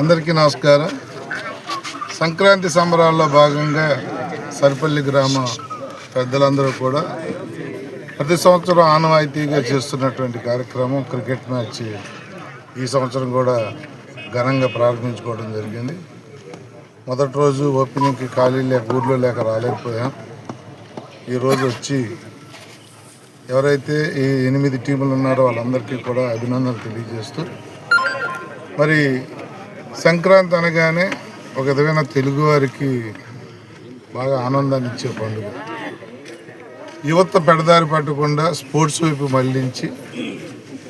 అందరికీ నమస్కారం. సంక్రాంతి సంబరాల్లో భాగంగా సరిపల్లి గ్రామ పెద్దలందరూ కూడా ప్రతి సంవత్సరం ఆనవాయితీగా చేస్తున్నటువంటి కార్యక్రమం క్రికెట్ మ్యాచ్ ఈ సంవత్సరం కూడా ఘనంగా ప్రారంభించుకోవడం జరిగింది. మొదటి రోజు ఓపెనింగ్కి ఖాళీ లేక ఊర్లో లేక రాలేకపోయాం. ఈరోజు వచ్చి ఎవరైతే ఈ ఎనిమిది టీములు ఉన్నారో వాళ్ళందరికీ కూడా అభినందనలు తెలియజేస్తూ మరి సంక్రాంతి అనగానే ఒక విధమైన తెలుగువారికి బాగా ఆనందాన్ని ఇచ్చే పండుగ. యువత పెడదారి పట్టకుండా స్పోర్ట్స్ వైపు మళ్ళించి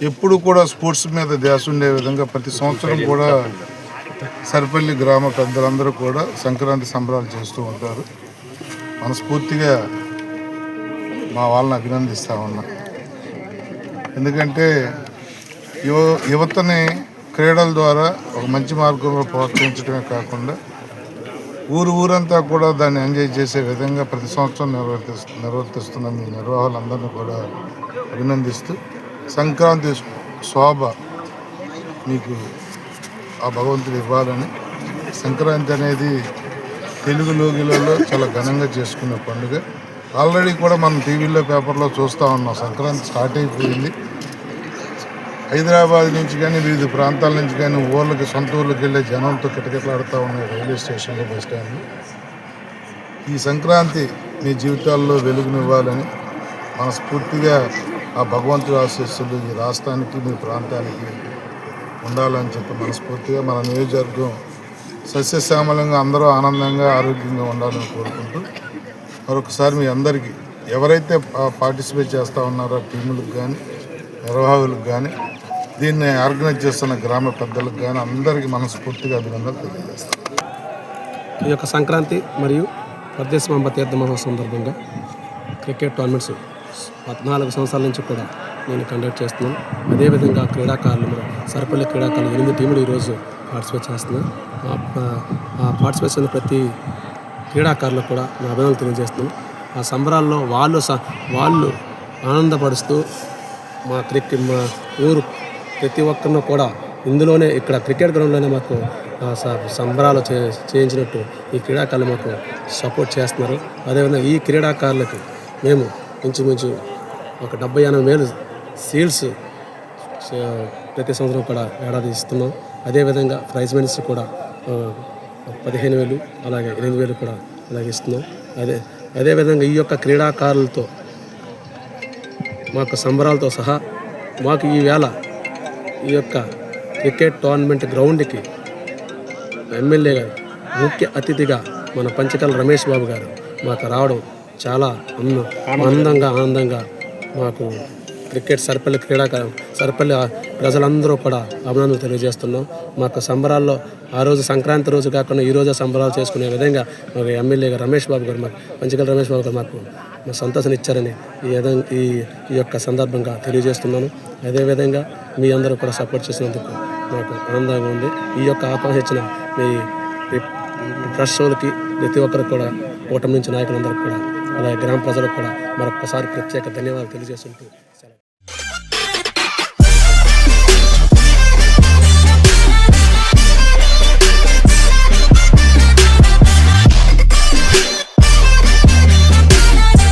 ఎప్పుడు కూడా స్పోర్ట్స్ మీద ధ్యాస ఉండే విధంగా ప్రతి సంవత్సరం కూడా సరిపల్లి గ్రామ పెద్దలందరూ కూడా సంక్రాంతి సంబరాలు చేస్తూ ఉంటారు. మనస్ఫూర్తిగా మా వాళ్ళని అభినందిస్తూ ఉన్నా. ఎందుకంటే యువ యువతని క్రీడల ద్వారా ఒక మంచి మార్గంలో ప్రోత్సహించడమే కాకుండా ఊరు ఊరంతా కూడా దాన్ని ఎంజాయ్ చేసే విధంగా ప్రతి సంవత్సరం నిర్వర్తిస్తు నిర్వర్తిస్తున్న. మీ నిర్వాహకులందరినీ కూడా అభినందిస్తూ సంక్రాంతి శోభ మీకు ఆ భగవంతుడు ఇవ్వాలని సంక్రాంతి అనేది తెలుగు లోగిలలో చాలా ఘనంగా చేసుకునే పండుగ. ఆల్రెడీ కూడా మనం టీవీలో పేపర్లో చూస్తూ ఉన్నాం. సంక్రాంతి స్టార్ట్ అయిపోయింది. హైదరాబాద్ నుంచి కానీ వివిధ ప్రాంతాల నుంచి కానీ ఊర్లకి సొంత ఊళ్ళకి వెళ్ళే జనంతో కిటకిటలాడుతూ ఉన్నాయి రైల్వే స్టేషన్లో బస్ స్టాండ్లో. ఈ సంక్రాంతి మీ జీవితాల్లో వెలుగునివ్వాలని మనస్ఫూర్తిగా ఆ భగవంతుడి ఆశీస్సులు ఈ రాష్ట్రానికి మీ ప్రాంతానికి ఉండాలని చెప్పి మనస్ఫూర్తిగా మన నియోజకవర్గం సస్యశ్యామలంగా అందరూ ఆనందంగా ఆరోగ్యంగా ఉండాలని కోరుకుంటూ మరొకసారి మీ అందరికీ ఎవరైతే పార్టిసిపేట్ చేస్తూ ఉన్నారో టీములకు కానీ నిర్వాహకులకు కానీ దీన్ని ఆర్గనైజ్ చేస్తున్న గ్రామ పెద్దలకు కానీ అందరికీ మనస్ఫూర్తిగా అభినందనలు తెలియజేస్తాను. ఈ యొక్క సంక్రాంతి మరియు పరదేశమాంబ తీర్థ మహోత్సవం సందర్భంగా క్రికెట్ టోర్నమెంట్స్ పద్నాలుగు సంవత్సరాల నుంచి కూడా నేను కండక్ట్ చేస్తున్నాను. అదేవిధంగా క్రీడాకారులు మన క్రీడాకారులు ఎనిమిది టీములు ఈరోజు పార్టిసిపేట్ చేస్తున్నాను ఆ- పార్టిసిపేషన్ పార్టిసిపేట్ చేసిన ప్రతి క్రీడాకారులకు కూడా నా అభినందనలు తెలియజేస్తున్నాను. ఆ సంబరాల్లో వాళ్ళు స- వాళ్ళు ఆనందపరుస్తూ మా క్రికెట్ మా ఊరు ప్రతి ఒక్కరిని కూడా ఇందులోనే ఇక్కడ క్రికెట్ గ్రౌండ్లోనే మాకు స- సంబరాలు చే చేయించినట్టు ఈ క్రీడాకారులు మాకు సపోర్ట్ చేస్తున్నారు. అదేవిధంగా ఈ క్రీడాకారులకు మేము ఇంచుమించు ఒక డెబ్బై ఎనభై వేలు సీల్స్ ప్రతి సంవత్సరం కూడా ఏడాది ఇస్తున్నాం. అదేవిధంగా ప్రైజ్ మనీస్ కూడా పదిహేను వేలు అలాగే ఎనిమిది వేలు కూడా అలాగే ఇస్తున్నాం. అదే అదేవిధంగా ఈ యొక్క క్రీడాకారులతో మాకు సంబరాలతో సహా మాకు ఈవేళ ఈ యొక్క క్రికెట్ టోర్నమెంట్ గ్రౌండ్కి ఎమ్మెల్యే గారు ముఖ్య అతిథిగా మన పంచకల్ రమేష్ బాబు గారు మాకు రావడం చాలా ఆనంద- ఆనందంగా ఆనందంగా మాకు క్రికెట్ సరిపల్లి క్రీడాకారం సరిపల్లి ప్రజలందరూ కూడా అభినందనలు తెలియజేస్తున్నాం. మాకు సంబరాల్లో ఆ రోజు సంక్రాంతి రోజు కాకుండా ఈ రోజే సంబరాలు చేసుకునే విధంగా మాకు ఎమ్మెల్యే రమేష్ బాబు గారు మాకు పంచకల్ రమేష్ బాబు గారు మాకు మా సంతోషం ఇచ్చారని ఈ ఈ ఈ యొక్క సందర్భంగా తెలియజేస్తున్నాను. అదేవిధంగా మీ అందరూ కూడా సపోర్ట్ చేసినందుకు నాకు ఆనందంగా ఉంది. ఈ యొక్క ఆహ్వానం ఇచ్చిన మీ మీ ప్రెస్ షోలకి ప్రతి ఒక్కరికి కూడా కూటమి నుంచి నాయకులందరికీ కూడా అలాగే గ్రామ ప్రజలకు కూడా మరొకసారి ప్రత్యేక ధన్యవాదాలు తెలియజేస్తుంటూ